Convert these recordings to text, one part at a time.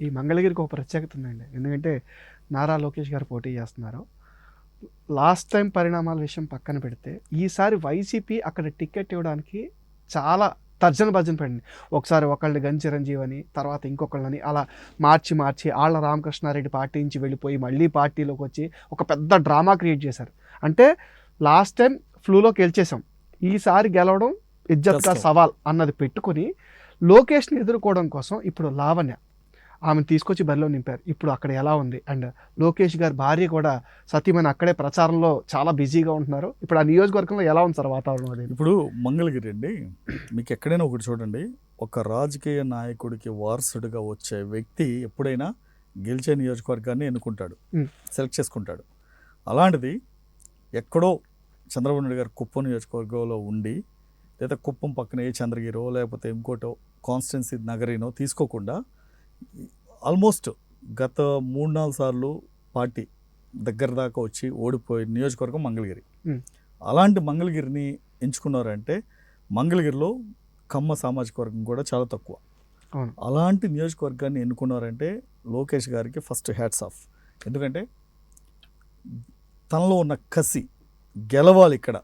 ఈ మంగళగిరికి ఒక ప్రత్యేకత ఉందండి. ఎందుకంటే నారా లోకేష్ గారు పోటీ చేస్తున్నారు. లాస్ట్ టైం పరిణామాల విషయం పక్కన పెడితే ఈసారి వైసీపీ అక్కడ టికెట్ ఇవ్వడానికి చాలా తర్జన భర్జన పడింది. ఒకసారి ఒకళ్ళని గన్ చిరంజీవి అని తర్వాత ఇంకొకళ్ళని అలా మార్చి మార్చి ఆళ్ళ రామకృష్ణారెడ్డి పార్టీ నుంచి వెళ్ళిపోయి మళ్ళీ పార్టీలోకి వచ్చి ఒక పెద్ద డ్రామా క్రియేట్ చేశారు. అంటే లాస్ట్ టైం ఫ్లూలోకి గెలిచేసాం ఈసారి గెలవడం ఇజ్జత్ కా కష్టం. సవాల్ అన్నది పెట్టుకుని లోకేష్ని ఎదుర్కోవడం కోసం ఇప్పుడు లావణ్య ఆమెను తీసుకొచ్చి బరిలో నింపారు. ఇప్పుడు అక్కడ ఎలా ఉంది? అండ్ లోకేష్ గారి భార్య కూడా సతీమణి అక్కడే ప్రచారంలో చాలా బిజీగా ఉంటున్నారు. ఇప్పుడు ఆ నియోజకవర్గంలో ఎలా ఉంది సార్ వాతావరణం అది? ఇప్పుడు మంగళగిరి అండి. మీకు ఎక్కడైనా ఒకటి చూడండి. ఒక రాజకీయ నాయకుడికి వారసుడిగా వచ్చే వ్యక్తి ఎప్పుడైనా గెలిచే నియోజకవర్గాన్ని ఎన్నుకుంటాడు. సెలెక్ట్ చేసుకుంటాడు. అలాంటిది ఎక్కడో చంద్రబాబు నాయుడు గారు కుప్పం నియోజకవర్గంలో ఉండి లేదా కుప్పం పక్కన ఏ చంద్రగిరో లేకపోతే ఇంకోటో కాన్స్టెన్సీ నగరీనో తీసుకోకుండా ఆల్మోస్ట్ గత మూడు నాలుగు సార్లు పార్టీ దగ్గర దాకా వచ్చి ఓడిపోయిన నియోజకవర్గం మంగళగిరి. అలాంటి మంగళగిరిని ఎంచుకున్నారంటే మంగళగిరిలో కమ్మ సామాజిక వర్గం కూడా చాలా తక్కువ. అలాంటి నియోజకవర్గాన్ని ఎన్నుకున్నారంటే లోకేష్ గారికి ఫస్ట్ హ్యాట్స్ ఆఫ్. ఎందుకంటే తనలో ఉన్న కసి గెలవాలి ఇక్కడ.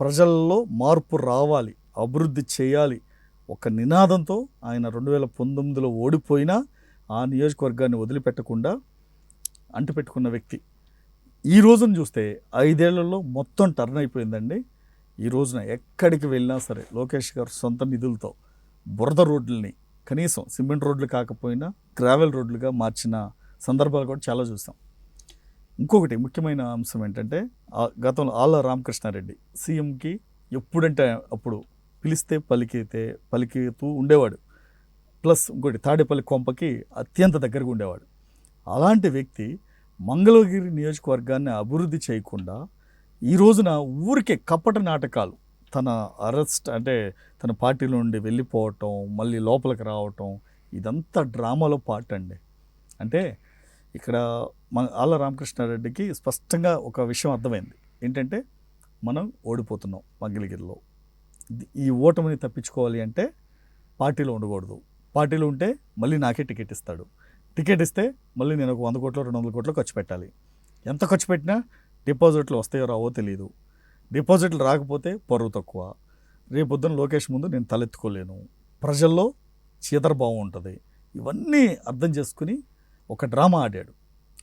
ప్రజల్లో మార్పు రావాలి అభివృద్ధి చేయాలి. ఒక నినాదంతో ఆయన రెండు వేల పంతొమ్మిదిలో ఓడిపోయినా ఆ నియోజకవర్గాన్ని వదిలిపెట్టకుండా అంటుపెట్టుకున్న వ్యక్తి. ఈ రోజును చూస్తే ఐదేళ్ళలో మొత్తం టర్న్ అయిపోయిందండి. ఈ రోజున ఎక్కడికి వెళ్ళినా సరే లోకేష్ గారు సొంత నిధులతో బురద రోడ్లని కనీసం సిమెంట్ రోడ్లు కాకపోయినా గ్రావెల్ రోడ్లుగా మార్చిన సందర్భాలు కూడా చాలా చూసాం. ఇంకొకటి ముఖ్యమైన అంశం ఏంటంటే ఆ గతంలో ఆళ్ళ రామకృష్ణారెడ్డి సీఎంకి ఎప్పుడంటే అప్పుడు పిలిస్తే పలికితే పలికితూ ఉండేవాడు. ప్లస్ ఇంకోటి తాడేపల్లి కొంపకి అత్యంత దగ్గరగా ఉండేవాడు. అలాంటి వ్యక్తి మంగళగిరి నియోజకవర్గాన్ని అభివృద్ధి చేయకుండా ఈ రోజున ఊరికే కపట నాటకాలు తన అరెస్ట్ అంటే తన పార్టీలో నుండి వెళ్ళిపోవటం మళ్ళీ లోపలికి రావటం ఇదంతా డ్రామాలో పార్ట్ అండి. అంటే ఇక్కడ మన ఆళ్ళ రామకృష్ణారెడ్డికి స్పష్టంగా ఒక విషయం అర్థమైంది. ఏంటంటే మనం ఓడిపోతున్నాం మంగళగిరిలో. ఈ ఓటమిని తప్పించుకోవాలి అంటే పార్టీలో ఉండకూడదు. పార్టీలు ఉంటే మళ్ళీ నాకే టికెట్ ఇస్తాడు. టికెట్ ఇస్తే మళ్ళీ నేను ఒక వంద కోట్లు రెండు వందల కోట్లు ఖర్చు పెట్టాలి. ఎంత ఖర్చు పెట్టినా డిపాజిట్లు వస్తాయో రావో తెలియదు డిపాజిట్లు రాకపోతే పరువు తక్కువ. రేపొద్దున లోకేష్ ముందు నేను తలెత్తుకోలేను. ప్రజల్లో చీదరభావం ఉంటుంది. ఇవన్నీ అర్థం చేసుకుని ఒక డ్రామా ఆడాడు.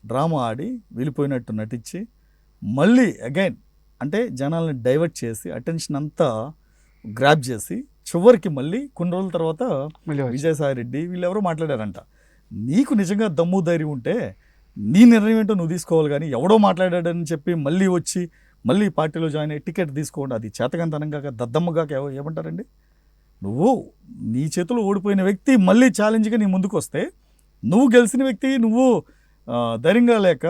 డ్రామా ఆడి వెళ్ళిపోయినట్టు నటించి మళ్ళీ అగైన్ అంటే జనాల్ని డైవర్ట్ చేసి అటెన్షన్ అంతా గ్రాప్ చేసి చివరికి మళ్ళీ కొన్ని రోజుల తర్వాత. విజయసాయి రెడ్డి వీళ్ళెవరో మాట్లాడారంట. నీకు నిజంగా దమ్ము ధైర్యం ఉంటే నీ నిర్ణయం ఏంటో నువ్వు తీసుకోవాలి కానీ ఎవడో మాట్లాడాడని చెప్పి మళ్ళీ వచ్చి మళ్ళీ పార్టీలో జాయిన్ అయ్యి టికెట్ తీసుకోండి. అది చేతకంతనంగా దద్దమ్మగా ఏమంటారండి? నువ్వు నీ చేతిలో ఓడిపోయిన వ్యక్తి మళ్ళీ ఛాలెంజ్గా నీ ముందుకు వస్తే నువ్వు గెలిచిన వ్యక్తి నువ్వు ధైర్యంగా లేక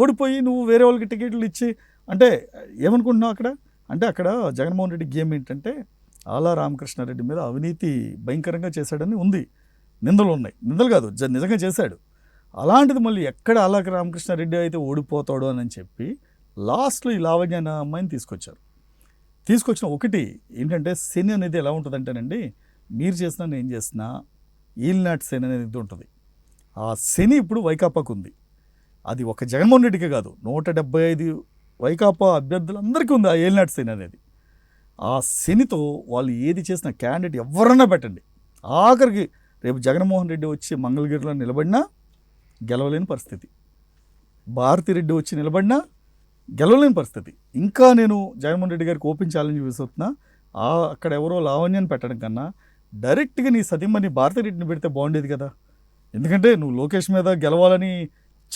ఓడిపోయి నువ్వు వేరే వాళ్ళకి టికెట్లు ఇచ్చి అంటే ఏమనుకుంటున్నావు అక్కడ? అంటే అక్కడ జగన్మోహన్ రెడ్డి గేమ్ ఏంటంటే ఆలా రామకృష్ణారెడ్డి మీద అవినీతి భయంకరంగా చేశాడని ఉంది. నిందలు ఉన్నాయి. నిందలు కాదు జ- నిజంగా చేశాడు. అలాంటిది మళ్ళీ ఎక్కడ అలా రామకృష్ణారెడ్డి అయితే ఓడిపోతాడు అని చెప్పి లాస్ట్లో ఈ లావణ్య అనే అమ్మాయిని తీసుకొచ్చారు. తీసుకొచ్చిన ఒకటి ఏంటంటే శని అనేది ఎలా ఉంటుందంటేనండి మీరు చేసినా నేను చేసినా ఈల్నాట్ శని అనేది ఉంటుంది. ఆ శని ఇప్పుడు వైకాపాకు ఉంది. అది ఒక జగన్మోహన్ రెడ్డికే కాదు నూట డెబ్బై ఐదు వైకాపా అభ్యర్థులందరికీ ఉంది ఆ ఏలినాటి శని అనేది. ఆ శనితో వాళ్ళు ఏది చేసిన క్యాండిడేట్ ఎవరన్నా పెట్టండి. ఆఖరికి రేపు జగన్మోహన్ రెడ్డి వచ్చి మంగళగిరిలో నిలబడినా గెలవలేని పరిస్థితి. భారతిరెడ్డి వచ్చి నిలబడినా గెలవలేని పరిస్థితి. ఇంకా నేను జగన్మోహన్ రెడ్డి గారికి ఓపెన్ ఛాలెంజ్ విసురుతున్నా ఆ అక్కడ ఎవరో లావణ్యాన్ని పెట్టడం కన్నా డైరెక్ట్గా నీ సతీమణి భారతిరెడ్డిని పెడితే బాగుండేది కదా. ఎందుకంటే నువ్వు లోకేష్ మీద గెలవాలని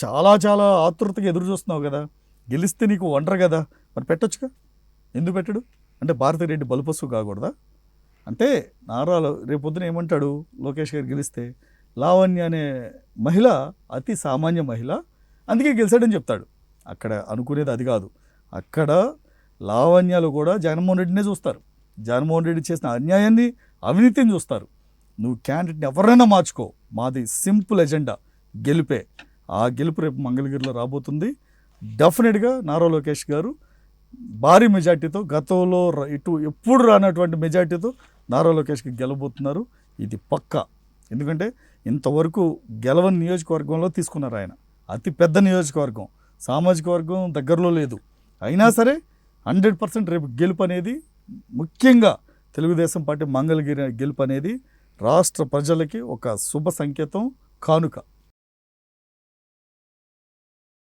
చాలా చాలా ఆతృతగా ఎదురు చూస్తున్నావు కదా. గెలిస్తే నీకు వండరు కదా. మరి పెట్టొచ్చుగా? ఎందుకు పెట్టడు? అంటే భారతిరెడ్డి బలుపసు కాకూడదా? అంటే నారా రేపు పొద్దున ఏమంటాడు? లోకేష్ గారు గెలిస్తే లావణ్య అనే మహిళ అతి సామాన్య మహిళ అందుకే గెలిచాడని చెప్తాడు. అక్కడ అనుకునేది అది కాదు. అక్కడ లావణ్యాలు కూడా జగన్మోహన్ రెడ్డినే చూస్తారు. జగన్మోహన్ రెడ్డి చేసిన అన్యాయాన్ని అవినీతిని చూస్తారు. నువ్వు క్యాండిడేట్ని ఎవరైనా మార్చుకో. మాది సింపుల్ ఎజెండా. గెలిపే. ఆ గెలుపు రేపు మంగళగిరిలో రాబోతుంది. డెఫినెట్గా నారా లోకేష్ గారు భారీ మెజార్టీతో గతంలో ఇటు ఎప్పుడు రానటువంటి మెజార్టీతో నారా లోకేష్కి గెలబోతున్నారు ఇది పక్కా. ఎందుకంటే ఇంతవరకు గెలవని నియోజకవర్గంలో తీసుకున్నారు ఆయన. అతి పెద్ద నియోజకవర్గం. సామాజిక వర్గం దగ్గరలో లేదు. అయినా సరే హండ్రెడ్ పర్సెంట్ రేపు గెలుపు అనేది ముఖ్యంగా తెలుగుదేశం పార్టీ మంగళగిరి గెలుపు అనేది రాష్ట్ర ప్రజలకి ఒక శుభ సంకేతం కానుక.